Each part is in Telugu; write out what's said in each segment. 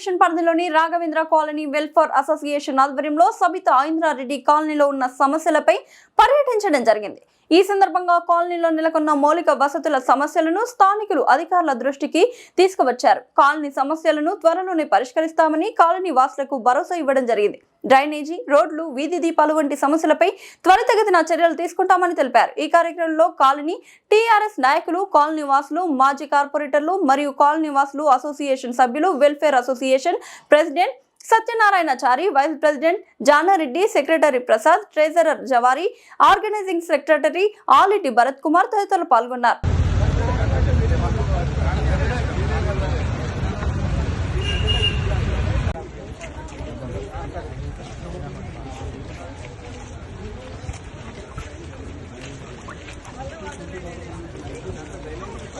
కార్పొరేషన్ పరిధిలోని రాఘవేంద్ర కాలనీ వెల్ఫేర్ అసోసియేషన్ ఆధ్వర్యంలో సబిత ఐంద్రారెడ్డి కాలనీలో ఉన్న సమస్యలపై పర్యటించడం జరిగింది. ఈ సందర్భంగా కాలనీలో నెలకొన్న మౌలిక వసతుల సమస్యలను స్థానికులు అధికారుల దృష్టికి తీసుకువచ్చారు. కాలనీ సమస్యలను త్వరలోనే పరిష్కరిస్తామని కాలనీ వాసులకు భరోసా ఇవ్వడం జరిగింది. డ్రైనేజీ రోడ్లు వీధి దీపాలు వంటి సమస్యలపై త్వరితగతిన చర్యలు తీసుకుంటామని తెలిపారు. ఈ కార్యక్రమంలో కాలనీ టీఆర్ఎస్ నాయకులు కాలనీ వాసులు మాజీ కార్పొరేటర్లు మరియు కాలనీ వాసులు అసోసియేషన్ సభ్యులు welfare association president Satyanarayanachari vice president Janareddy secretary Prasad treasurer Jawari organizing secretary Aliti Bharat Kumar తదితరులు పాల్గొన్నారు.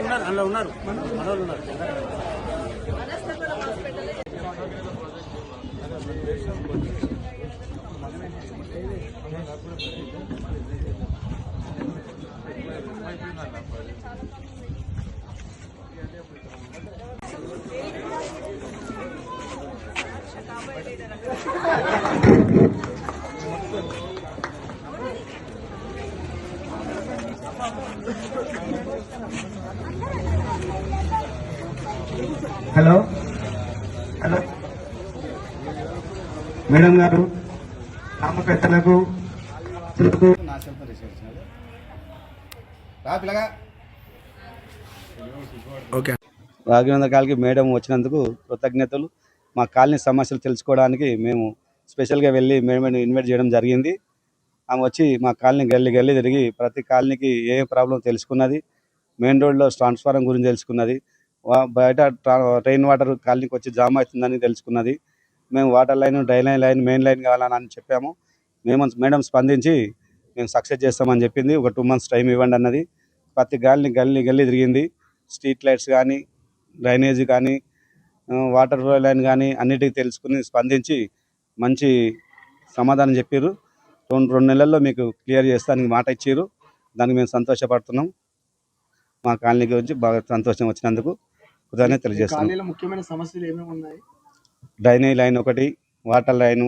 ఉన్నారు అందులో ఉన్నారు మనోళ్ళు ఉన్నారు. హలో. హలో. మేడం గారు గ్రామ పెద్దలకు నా సెల్ఫ్ రిసీవ్ రా పిల్లగా. ఓకే. రాఘవేంద్ర కాలకి మేడం వచ్చినందుకు కృతజ్ఞతలు. మా కాలనీ సమస్యలు తెలుసుకోవడానికి మేము స్పెషల్గా వెళ్ళి మేమే ఇన్వైట్ చేయడం జరిగింది. ఆమె వచ్చి మా కాలనీ గల్లీ గల్లీ తిరిగి ప్రతి కాలనీకి ఏ ప్రాబ్లం తెలుసుకున్నది మెయిన్ రోడ్లో ట్రాన్స్ఫారం గురించి తెలుసుకున్నది బయట రెయిన్ ట్రైన్ వాటర్ కాలనీకి వచ్చి జామ్ అవుతుందని తెలుసుకున్నది మేము water line drain line line main line కావాలని అని చెప్పాము. మేము మేడం స్పందించి మేము సక్సెస్ చేస్తామని చెప్పింది. ఒక టూ మంత్స్ టైం ఇవ్వండి అన్నది. ప్రతి గాలిని గల్లీ గల్లీ తిరిగింది. స్ట్రీట్ లైట్స్ కానీ డ్రైనేజీ కానీ వాటర్ లైన్ కానీ అన్నిటికీ తెలుసుకుని స్పందించి మంచి సమాధానం చెప్పారు రెండు రెండు నెలల్లో మీకు క్లియర్ చేస్తానికి మాట ఇచ్చారు దానికి మేము సంతోషపడుతున్నాం. మా కాలనీ గురించి బాగా సంతోషం వచ్చినందుకు కృతజ్ఞత తెలియజేస్తున్నాం. ముఖ్యమైన సమస్యలు ఏమేమి ఉన్నాయి? డ్రైనేజ్ లైన్ ఒకటి వాటర్ లైను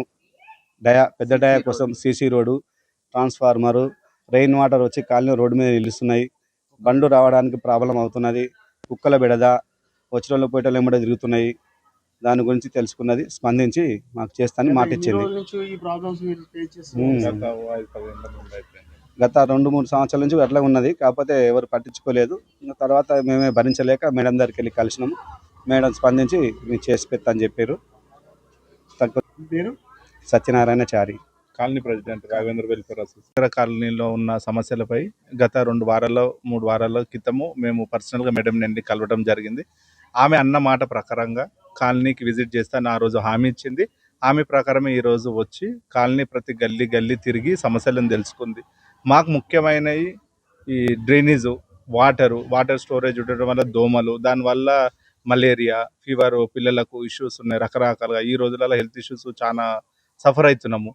డయా పెద్ద డయా కోసం CC road transformer rain water వచ్చి కాలనీ రోడ్డు మీద నిలుస్తున్నాయి. బండ్లు రావడానికి ప్రాబ్లం అవుతున్నది. కుక్కల బెడద వచ్చిన పోయేటోళ్ళు ఎమ్మడే తిరుగుతున్నాయి. దాని గురించి తెలుసుకున్నది స్పందించి మాకు చేస్తానని మాట ఇచ్చింది. గత రెండు మూడు సంవత్సరాల నుంచి అట్లా ఉన్నది. కాకపోతే ఎవరు పట్టించుకోలేదు. ఇంకా తర్వాత మేమే భరించలేక మేడం దగ్గరికి వెళ్ళి కలిసినాము. మేడం స్పందించి మీరు చేసి పెడతా అని చెప్పారు. Satyanarayana Chari. Colony president Raghavendra welfare కాలనీలో ఉన్న సమస్యలపై గత రెండు వారాల్లో మూడు వారాల క్రితము మేము పర్సనల్గా మేడం నుండి కలవడం జరిగింది. ఆమె అన్న మాట ప్రకారంగా కాలనీకి విజిట్ చేస్తాను ఆ రోజు హామీ ఇచ్చింది. హామీ ప్రకారమే ఈ రోజు వచ్చి కాలనీ ప్రతి గల్లీ గల్లీ తిరిగి సమస్యలను తెలుసుకుంది. మాకు ముఖ్యమైనవి ఈ డ్రైనేజు వాటరు వాటర్ స్టోరేజ్ ఉండడం వల్ల దోమలు దానివల్ల మలేరియా ఫీవర్ పిల్లలకు ఇష్యూస్ ఉన్నాయి రకరకాలుగా. ఈ రోజులలో హెల్త్ ఇష్యూస్ చాలా సఫర్ అవుతున్నాము.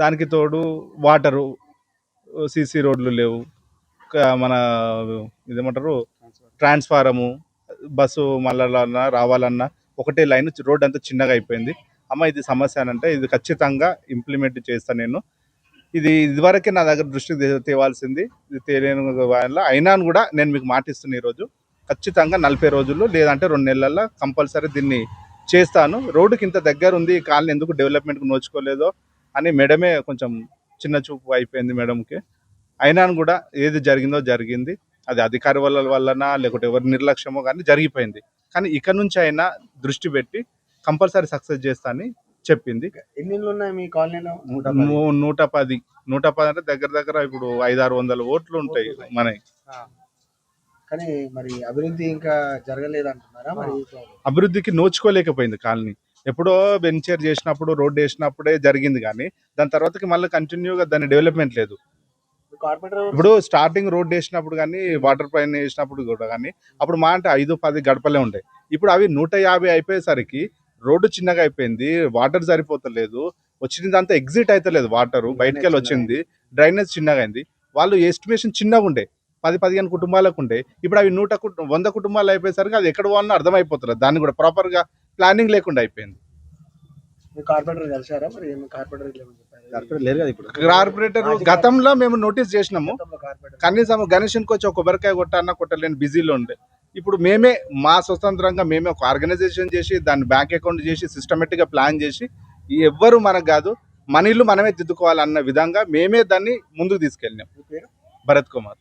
దానికి తోడు వాటరు సీసీ రోడ్లు లేవు. మన ఇదేమంటారు? ట్రాన్స్ఫారము బస్సు మళ్ళాలన్నా రావాలన్నా ఒకటే లైన్ రోడ్ అంతా చిన్నగా అయిపోయింది. అమ్మ ఇది సమస్య అని అంటే ఇది ఖచ్చితంగా ఇంప్లిమెంట్ చేస్తాను నేను. ఇది ఇదివరకే నా దగ్గర దృష్టికి తేవాల్సింది. ఇది తెలియని వల్ల అయినా కూడా నేను మీకు మాటిస్తున్నాను ఈరోజు. ఖచ్చితంగా నలభై రోజుల్లో లేదంటే రెండు నెలల్లో కంపల్సరీ దీన్ని చేస్తాను. రోడ్డుకి ఇంత దగ్గర ఉంది ఈ కాలనీ ఎందుకు డెవలప్మెంట్కి నోచుకోలేదో అని మేడమే కొంచెం చిన్న చూపు అయిపోయింది మేడంకి. అయినా కూడా ఏది జరిగిందో జరిగింది. అది అధికారి వల్ల వల్లనా లేకుంటే ఎవరి నిర్లక్ష్యమో కానీ జరిగిపోయింది. కానీ ఇక నుంచి అయినా దృష్టి పెట్టి కంపల్సరీ సక్సెస్ చేస్తా అని చెప్పింది. ఎన్ని ఉన్నాయి మీ కాలనీలో? నూట పది. నూట పది. అంటే దగ్గర దగ్గర ఇప్పుడు ఐదారు వందల ఓట్లు ఉంటాయి మన కానీ మరి అభివృద్ధి ఇంకా జరగలేదు అంటున్నారా మరి. అభివృద్ధికి నోచుకోలేకపోయింది కాలనీ. ఎప్పుడో వెంచర్ చేసినప్పుడు రోడ్ వేసినప్పుడే జరిగింది కానీ దాని తర్వాతకి మళ్ళీ కంటిన్యూగా దాని డెవలప్మెంట్ లేదు? ఇప్పుడు స్టార్టింగ్ రోడ్ వేసినప్పుడు కానీ వాటర్ పైన వేసినప్పుడు కూడా కానీ అప్పుడు మా అంటే ఐదు పది గడపలే ఉండే ఇప్పుడు అవి నూట యాభై అయిపోయేసరికి రోడ్డు చిన్నగా అయిపోయింది వాటర్ సరిపోతలేదు వచ్చినదంతా ఎగ్జిట్ అవుతలేదు వాటర్ బయటకు వెళ్ళి వచ్చింది డ్రైనేజ్ చిన్నగా అయింది. వాళ్ళు ఎస్టిమేషన్ చిన్నగా ఉండే పది పదిహేను కుటుంబాలకు ఉండే. ఇప్పుడు అవి నూట వంద కుటుంబాలు అయిపోయేసరికి అది ఎక్కడ పోవాలో అర్థమైపోతుంది దాన్ని కూడా ప్రాపర్గా ప్లానింగ్ లేకుండా అయిపోయింది. కార్పొరేటర్ కలిసారా మరి మీ కార్పొరేటర్ ఇట్లా ఏమని చెప్పారు? లేరు కదా ఇప్పుడు. కార్పొరేటర్ గతంలో మేము నోటీస్ చేసినాము. కనీసం గణేషన్కి వచ్చి ఒక కొబ్బరికాయ కొట్టాలన్నా కొట్టలేని బిజీలో ఉండే. ఇప్పుడు మేమే మా స్వతంత్రంగా మేమే ఒక ఆర్గనైజేషన్ చేసి దాన్ని బ్యాంక్ అకౌంట్ చేసి సిస్టమేటిక్గా ప్లాన్ చేసి ఎవ్వరు మనకు కాదు మన ఇల్లు మనమే దిద్దుకోవాలన్న విధంగా మేమే దాన్ని ముందుకు తీసుకెళ్ళినాం. భరత్ కుమార్.